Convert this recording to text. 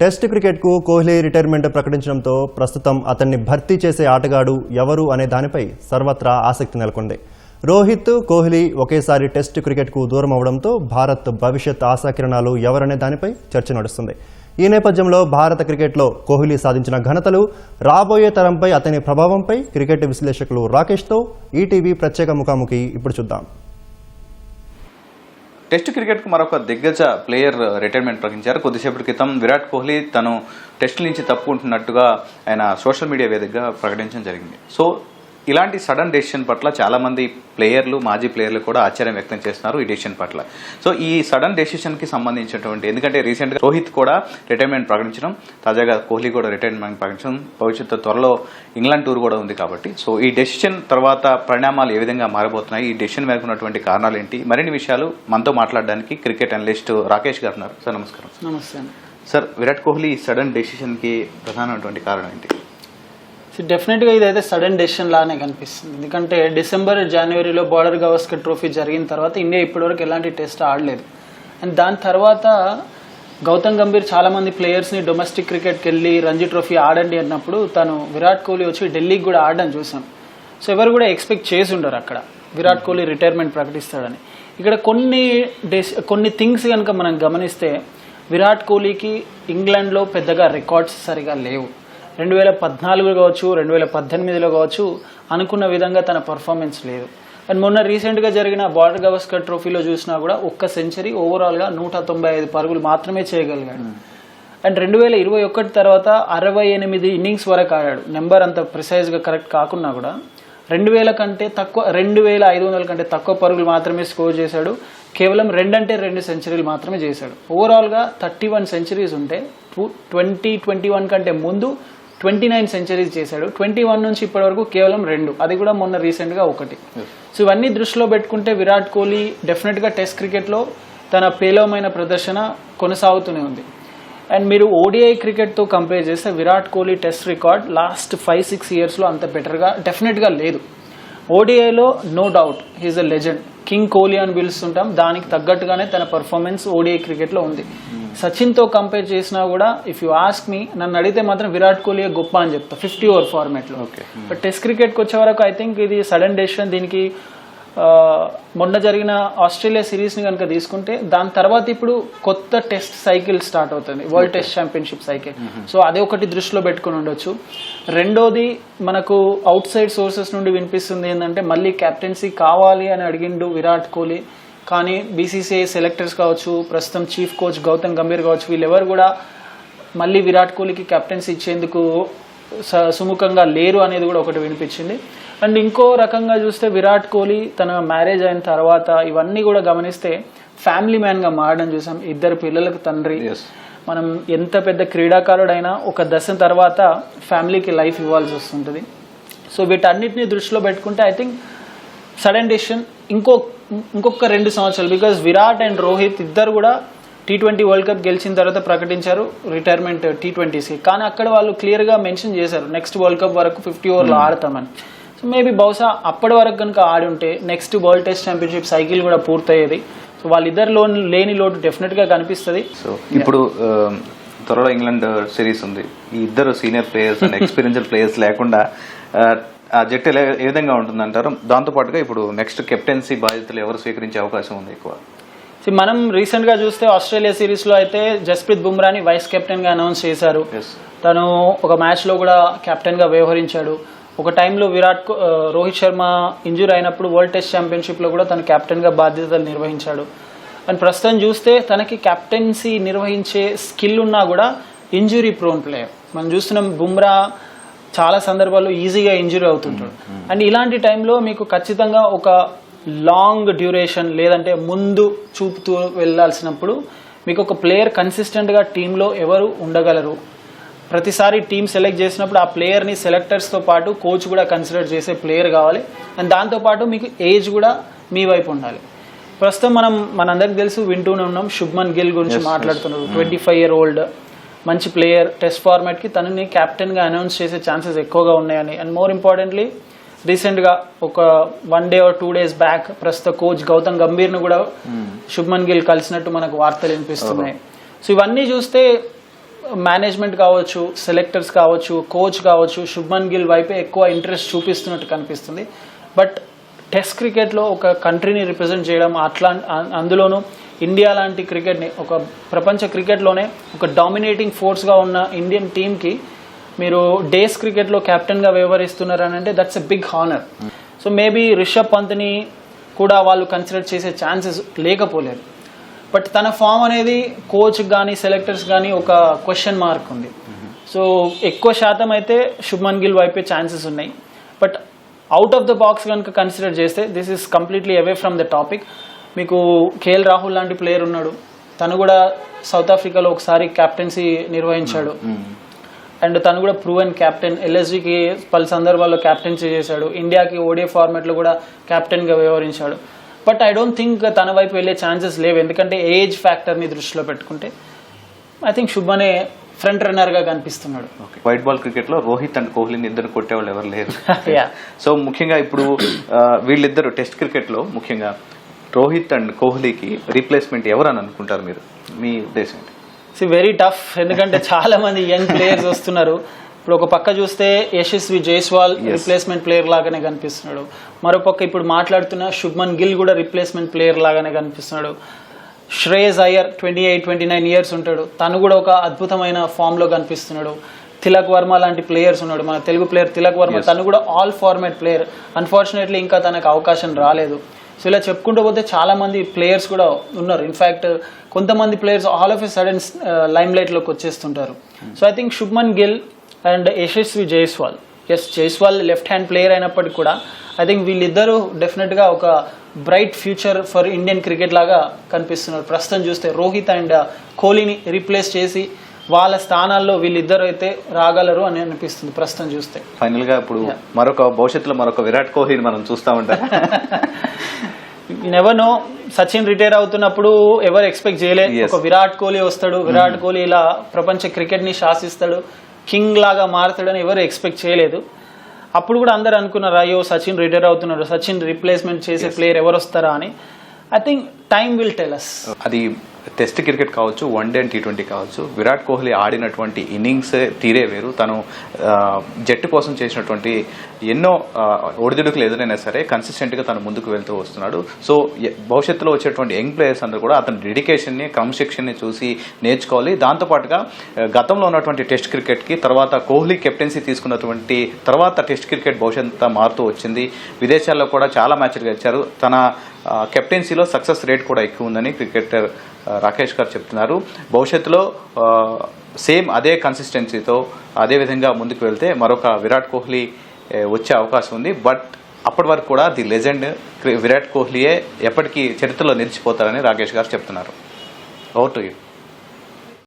Test క్రికెట్కు Kohli retirement ప్రకటించడంతో ప్రస్తుతం అతన్ని భర్తీ చేసే ఆటగాడు ఎవరు అనే దానిపై సర్వత్రా ఆసక్తి నెలకొంది. రోహిత్ కోహ్లీ ఒకేసారి టెస్ట్ క్రికెట్కు దూరం అవడంతో భారత్ భవిష్యత్ ఆశాకిరణాలు ఎవరనే దానిపై చర్చ నడుస్తుంది. ఈ నేపథ్యంలో భారత క్రికెట్లో కోహ్లీ సాధించిన ఘనతలు రాబోయే తరంపై అతని ప్రభావంపై క్రికెట్ విశ్లేషకులు రాకేష్తో ఈటీవీ ప్రత్యేక ముఖాముఖి ఇప్పుడు చూద్దాం. టెస్ట్ క్రికెట్కు మరొక దిగ్గజ ప్లేయర్ రిటైర్మెంట్ ప్రకటించారు. కొద్దిసేపటి క్రితం విరాట్ కోహ్లీ తను టెస్ట్ నుంచి తప్పుకుంటున్నట్టుగా ఆయన సోషల్ మీడియా వేదికగా ప్రకటించడం జరిగింది. సో ఇలాంటి సడన్ డెసిషన్ పట్ల చాలా మంది ప్లేయర్లు మాజీ ప్లేయర్లు కూడా ఆశ్చర్యం వ్యక్తం చేస్తున్నారు ఈ డెసిషన్ పట్ల. సో ఈ సడన్ డెసిషన్కి సంబంధించినటువంటి ఎందుకంటే రీసెంట్గా రోహిత్ కూడా రిటైర్మెంట్ ప్రకటించడం తాజాగా కోహ్లీ కూడా రిటైర్మెంట్ ప్రకటించడం భవిష్యత్తు త్వరలో ఇంగ్లాండ్ టూర్ కూడా ఉంది కాబట్టి. సో ఈ డెసిషన్ తర్వాత పరిణామాలు ఏ విధంగా మారబోతున్నాయి ఈ డెసిషన్ వెనుకున్నటువంటి కారణాలు ఏంటి మరిన్ని విషయాలు మనతో మాట్లాడడానికి క్రికెట్ అనలిస్ట్ రాకేష్ గారు ఉన్నారు. సార్ నమస్కారం. నమస్తే. సార్ విరాట్ కోహ్లీ సడన్ డెసిషన్కి ప్రధానమైనటువంటి కారణం ఏంటి? డెఫినెట్గా ఇదైతే సడన్ డెసిషన్ లానే కనిపిస్తుంది. ఎందుకంటే డిసెంబర్ జనవరిలో బార్డర్ గవస్కర్ ట్రోఫీ జరిగిన తర్వాత ఇండియా ఇప్పటివరకు ఎలాంటి టెస్ట్ ఆడలేదు. అండ్ దాని తర్వాత గౌతమ్ గంభీర్ చాలామంది ప్లేయర్స్ని డొమెస్టిక్ క్రికెట్కి వెళ్ళి రంజీ ట్రోఫీ ఆడండి అన్నప్పుడు తను విరాట్ కోహ్లీ వచ్చి ఢిల్లీకి కూడా ఆడడం చూసాం. సో ఎవరు కూడా ఎక్స్పెక్ట్ చేసి ఉండరు అక్కడ. విరాట్ కోహ్లీ రిటైర్మెంట్ ప్రకటిస్తాడని. ఇక్కడ కొన్ని డెస్ కొన్ని థింగ్స్ కనుక మనం గమనిస్తే విరాట్ కోహ్లీకి ఇంగ్లాండ్లో పెద్దగా రికార్డ్స్ సరిగా లేవు. రెండు వేల పద్నాలుగులో కావచ్చు రెండు వేల పద్దెనిమిదిలో కావచ్చు అనుకున్న విధంగా తన పర్ఫార్మెన్స్ లేదు. అండ్ మొన్న రీసెంట్గా జరిగిన బార్డర్ గవస్కర్ ట్రోఫీలో చూసినా కూడా ఒక్క సెంచరీ ఓవరాల్గా నూట తొంభై ఐదు పరుగులు మాత్రమే చేయగలిగాడు. అండ్ రెండు వేల ఇరవై ఒకటి తర్వాత అరవై ఎనిమిది ఇన్నింగ్స్ వరకు ఆడాడు. నెంబర్ అంత ప్రిసైజ్గా కరెక్ట్ కాకున్నా కూడా రెండు వేల కంటే తక్కువ రెండు వేల ఐదు వందల కంటే తక్కువ పరుగులు మాత్రమే స్కోర్ చేశాడు. కేవలం రెండంటే రెండు సెంచరీలు మాత్రమే చేశాడు. ఓవరాల్గా థర్టీ వన్ సెంచరీస్ ఉంటే టూ ట్వంటీ ట్వంటీ వన్ కంటే ముందు ట్వంటీ నైన్ సెంచరీస్ చేశాడు. ట్వంటీ వన్ నుంచి ఇప్పటి వరకు కేవలం రెండు. అది కూడా మొన్న రీసెంట్గా ఒకటి. సో ఇవన్నీ దృష్టిలో పెట్టుకుంటే విరాట్ కోహ్లీ డెఫినెట్గా టెస్ట్ క్రికెట్లో తన పేలవమైన ప్రదర్శన కొనసాగుతూనే ఉంది. అండ్ మీరు ఓడిఐ క్రికెట్తో కంపేర్ చేస్తే Virat Kohli test record last five six ఇయర్స్లో అంత బెటర్గా డెఫినెట్గా లేదు. ఓడిఐలో no doubt he's a legend king Kohli అని పిలుస్తుంటాం దానికి తగ్గట్టుగానే తన పర్ఫార్మెన్స్ ఓడిఐ క్రికెట్లో ఉంది సచిన్తో కంపేర్ చేసినా కూడా ఇఫ్ యూ ఆస్క్ మీ నన్ను అడిగితే మాత్రం విరాట్ కోహ్లీ గొప్ప అని చెప్తా ఫిఫ్టీ ఓవర్ ఫార్మాట్లో. బట్ టెస్ట్ క్రికెట్కి వచ్చే వరకు ఐ థింక్ ఇది సడన్ డెసిషన్ దీనికి మొన్న జరిగిన ఆస్ట్రేలియా సిరీస్ని కనుక తీసుకుంటే దాని తర్వాత ఇప్పుడు కొత్త టెస్ట్ సైకిల్ స్టార్ట్ అవుతుంది world test championship cycle. So అదే ఒకటి దృష్టిలో పెట్టుకుని ఉండొచ్చు. రెండోది మనకు అవుట్ సైడ్ సోర్సెస్ నుండి వినిపిస్తుంది ఏంటంటే మళ్ళీ కెప్టెన్సీ కావాలి అని అడిగిండు విరాట్ కోహ్లీ. కానీ బీసీసీఐ సెలెక్టర్స్ కావచ్చు ప్రస్తుతం చీఫ్ కోచ్ గౌతమ్ గంభీర్ కావచ్చు వీళ్ళెవరు కూడా మళ్ళీ విరాట్ కోహ్లీకి కెప్టెన్సీ ఇచ్చేందుకు సుముఖంగా లేరు అనేది కూడా ఒకటి వినిపించింది. అండ్ ఇంకో రకంగా చూస్తే విరాట్ కోహ్లీ తన మ్యారేజ్ అయిన తర్వాత ఇవన్నీ కూడా గమనిస్తే ఫ్యామిలీ మ్యాన్గా మారడం చూసాం. ఇద్దరు పిల్లలకు తండ్రి. మనం ఎంత పెద్ద క్రీడాకారుడైనా ఒక దశ తర్వాత ఫ్యామిలీకి లైఫ్ ఇవ్వాల్సి వస్తుంటుంది. సో వీటన్నిటిని దృష్టిలో పెట్టుకుంటే ఐ థింక్ సడన్ డెసిషన్ ఇంకో ఇంకొక రెండు సంవత్సరాలు. బికాజ్ విరాట్ అండ్ రోహిత్ ఇద్దరు కూడా టీ ట్వంటీ వరల్డ్ కప్ గెలిచిన తర్వాత ప్రకటించారు రిటైర్మెంట్ టీ ట్వంటీస్కి కానీ అక్కడ వాళ్ళు క్లియర్గా మెన్షన్ చేశారు నెక్స్ట్ వరల్డ్ కప్ వరకు ఫిఫ్టీ ఓవర్లో ఆడతామని. సో మేబీ బహుశా అప్పటి వరకు కనుక ఆడి ఉంటే next world test championship cycle కూడా పూర్తయ్యేది. సో వాళ్ళిద్దరిలో లేని లోటు డెఫినెట్గా కనిపిస్తుంది. సో ఇప్పుడు ఆ, త్వరలో ఇంగ్లాండ్ సిరీస్ ఉంది. ఈ ఇద్దరు senior players and experienced players లేకుండా ఆ, జట్టు ఏ విధంగా ఉంటుందంటారు? దాంతో పాటుగా ఇప్పుడు నెక్స్ట్ కెప్టెన్సీ బాధ్యతలు ఎవరు స్వీకరించే అవకాశం ఉంది ఎక్కువ? మనం రీసెంట్గా చూస్తే ఆస్ట్రేలియా సిరీస్లో అయితే జస్ప్రీత్ బుమ్రాని వైస్ కెప్టెన్గా అనౌన్స్ చేశారు. తను ఒక మ్యాచ్లో కూడా కెప్టెన్గా వ్యవహరించాడు. ఒక టైంలో విరాట్ రోహిత్ శర్మ ఇంజూర్ అయినప్పుడు వరల్డ్ టెస్ట్ ఛాంపియన్షిప్లో కూడా తను కెప్టెన్గా బాధ్యతలు నిర్వహించాడు. అండ్ ప్రస్తుతం చూస్తే తనకి కెప్టెన్సీ నిర్వహించే స్కిల్ ఉన్నా కూడా ఇంజురీ ప్రోన్ ప్లేయర్ మనం చూస్తున్నాం బుమ్రా చాలా సందర్భాల్లో ఈజీగా ఇంజురీ అవుతుంటాడు. అండ్ ఇలాంటి టైంలో మీకు ఖచ్చితంగా ఒక లాంగ్ డ్యూరేషన్ లేదంటే ముందు చూపుతూ వెళ్ళాల్సినప్పుడు మీకు ఒక ప్లేయర్ కన్సిస్టెంట్గా టీంలో ఎవరు ఉండగలరు? ప్రతిసారి టీం సెలెక్ట్ చేసినప్పుడు ఆ ప్లేయర్ని సెలెక్టర్స్తో పాటు కోచ్ కూడా కన్సిడర్ చేసే ప్లేయర్ కావాలి. అండ్ దాంతోపాటు మీకు ఏజ్ కూడా మీ వైపు ఉండాలి. ప్రస్తుతం మనం మనందరికి తెలుసు వింటూనే ఉన్నాం. శుభ్మన్ గిల్ గురించి మాట్లాడుతున్నారు ట్వంటీ ఫైవ్ ఇయర్ ఓల్డ్ మంచి ప్లేయర్ టెస్ట్ ఫార్మాట్కి తనని కెప్టెన్గా అనౌన్స్ చేసే ఛాన్సెస్ ఎక్కువగా ఉన్నాయని. అండ్ మోర్ ఇంపార్టెంట్లీ రీసెంట్గా ఒక one day or two days back ప్రస్తుత కోచ్ గౌతమ్ గంభీర్ను కూడా శుభ్మన్ గిల్ కలిసినట్టు మనకు వార్తలు వినిపిస్తున్నాయి. సో ఇవన్నీ చూస్తే మేనేజ్మెంట్ కావచ్చు సెలెక్టర్స్ కావచ్చు కోచ్ కావచ్చు శుభ్మన్ గిల్ వైపే ఎక్కువ ఇంట్రెస్ట్ చూపిస్తున్నట్టు కనిపిస్తుంది. బట్ టెస్ట్ క్రికెట్లో ఒక కంట్రీని రిప్రజెంట్ చేయడం అట్లా అందులోనూ ఇండియా లాంటి క్రికెట్ని ఒక ప్రపంచ క్రికెట్లోనే ఒక డామినేటింగ్ ఫోర్స్గా ఉన్న ఇండియన్ టీంకి మీరు డేస్ క్రికెట్లో కెప్టెన్గా అని అంటే that's a big honour so maybe Rishabh పంత్ని కూడా వాళ్ళు కన్సిడర్ చేసే ఛాన్సెస్ లేకపోలేదు. బట్ తన ఫామ్ అనేది కోచ్ కానీ సెలెక్టర్స్ కానీ ఒక క్వశ్చన్ మార్క్ ఉంది. సో ఎక్కువ శాతం అయితే శుభ్మన్ గిల్ వైపే ఛాన్సెస్ ఉన్నాయి. But out of the box కనుక కన్సిడర్ చేస్తే this is completely away from the topic మీకు కేఎల్ రాహుల్ లాంటి ప్లేయర్ ఉన్నాడు. తను కూడా సౌత్ ఆఫ్రికాలో ఒకసారి కెప్టెన్సీ నిర్వహించాడు. Hmm, hmm. అండ్ తను కూడా ప్రూవెన్ కెప్టెన్ ఎల్ఎస్జికి పలు సందర్భాల్లో కెప్టెన్సీ చేశాడు. ఇండియాకి ఓడిఐ ఫార్మాట్లో కూడా కెప్టెన్గా వ్యవహరించాడు. బట్ ఐ డోంట్ థింక్ తన వైపు వెళ్ళే ఛాన్సెస్ లేవు. ఎందుకంటే ఏజ్ ఫ్యాక్టర్ని దృష్టిలో పెట్టుకుంటే ఐ థింక్ శుభనే ఫ్రంట్ రన్నర్గా కనిపిస్తున్నాడు. ఓకే. వైట్ బాల్ క్రికెట్లో రోహిత్ అండ్ కోహ్లీని ఇద్దరు కొట్టేవాళ్ళు ఎవరు లేరు. సో ముఖ్యంగా ఇప్పుడు వీళ్ళిద్దరు టెస్ట్ క్రికెట్లో ముఖ్యంగా రోహిత్ అండ్ కోహ్లీకి రీప్లేస్మెంట్ ఎవరు అని అనుకుంటారు మీరు? మీ ఉద్దేశం ఏంటి? సి వెరీ టఫ్ ఎందుకంటే చాలా మంది యంగ్ ప్లేయర్స్ వస్తున్నారు. ఇప్పుడు ఒక పక్క చూస్తే యశస్వి జైస్వాల్ రిప్లేస్మెంట్ ప్లేయర్ లాగానే కనిపిస్తున్నాడు. మరో పక్క ఇప్పుడు మాట్లాడుతున్న శుభ్మన్ గిల్ కూడా రిప్లేస్మెంట్ ప్లేయర్ లాగానే కనిపిస్తున్నాడు. Shreyas Iyer twenty eight twenty nine years ఉంటాడు. తను కూడా ఒక అద్భుతమైన ఫామ్లో కనిపిస్తున్నాడు. తిలక్ వర్మ లాంటి ప్లేయర్స్ ఉన్నాడు. మన తెలుగు ప్లేయర్ తిలక్ వర్మ తను కూడా ఆల్ ఫార్మాట్ ప్లేయర్ అన్ఫార్చునేట్లీ ఇంకా తనకు అవకాశం రాలేదు. సో ఇలా చెప్పుకుంటూ పోతే చాలామంది ప్లేయర్స్ కూడా ఉన్నారు. ఇన్ఫ్యాక్ట్ కొంతమంది players all of a sudden lime లైట్లోకి వచ్చేస్తుంటారు. So I think Shubman Gill and Yashasvi Jaiswal yes Jaiswal left hand player అయినప్పటికీ కూడా ఐ థింక్ వీళ్ళిద్దరూ డెఫినెట్గా ఒక bright future for Indian cricket లాగా కనిపిస్తున్నారు. ప్రస్తుతం చూస్తే రోహిత్ అండ్ కోహ్లీని రీప్లేస్ చేసి వాళ్ళ స్థానాల్లో వీళ్ళిద్దరు అయితే రాగలరు అని అనిపిస్తుంది ప్రస్తుతం చూస్తే. ఫైనల్గా ఇప్పుడు మరొక భవిష్యత్తులో మరొక విరాట్ కోహ్లీని మనం చూస్తా ఉంటాం. నెవర్ నో సచిన్ రిటైర్ అవుతున్నప్పుడు ఎవరు ఎక్స్పెక్ట్ చేయలేదు. ఒక విరాట్ కోహ్లీ వస్తాడు. విరాట్ కోహ్లీ ఇలా ప్రపంచ క్రికెట్ని శాసిస్తాడు. కింగ్ లాగా మారుతాడని ఎవరు ఎక్స్పెక్ట్ చేయలేదు. అప్పుడు కూడా అందరు అనుకున్నారు అయ్యో సచిన్ రిటైర్ అవుతున్నాడు. సచిన్ రిప్లేస్మెంట్ చేసే ప్లేయర్ ఎవరు వస్తారా అని. I think time will tell us అది టెస్ట్ క్రికెట్ కావచ్చు one day and T twenty కావచ్చు. విరాట్ కోహ్లీ ఆడినటువంటి ఇన్నింగ్స్ తీరే వేరు. తను జట్టు కోసం చేసినటువంటి ఎన్నో ఒడిదుడుకులు ఎదురైనా సరే కన్సిస్టెంట్గా తను ముందుకు వెళ్తూ వస్తున్నాడు. సో భవిష్యత్తులో వచ్చేటువంటి యంగ్ ప్లేయర్స్ అందరూ కూడా అతని డెడికేషన్ని క్రమశిక్షణని చూసి నేర్చుకోవాలి. దాంతోపాటుగా గతంలో ఉన్నటువంటి టెస్ట్ క్రికెట్కి తర్వాత కోహ్లీ కెప్టెన్సీ తీసుకున్నటువంటి తర్వాత టెస్ట్ క్రికెట్ భవిష్యత్తు మారుతూ వచ్చింది. విదేశాల్లో కూడా చాలా మ్యాచ్లు గెలిచారు. తన కెప్టెన్సీలో సక్సెస్ రేట్ కూడా ఎక్కువ ఉందని క్రికెటర్ రాకేష్ గారు చెప్తున్నారు. భవిష్యత్తులో సేమ్ అదే కన్సిస్టెన్సీతో అదే విధంగా ముందుకు వెళ్తే మరొక విరాట్ కోహ్లీ వచ్చే అవకాశం ఉంది. బట్ అప్పటి వరకు కూడా ది లెజెండ్ విరాట్ కోహ్లీయే ఎప్పటికీ చరిత్రలో నిలిచిపోతారని రాకేష్ గారు చెప్తున్నారు. Over to you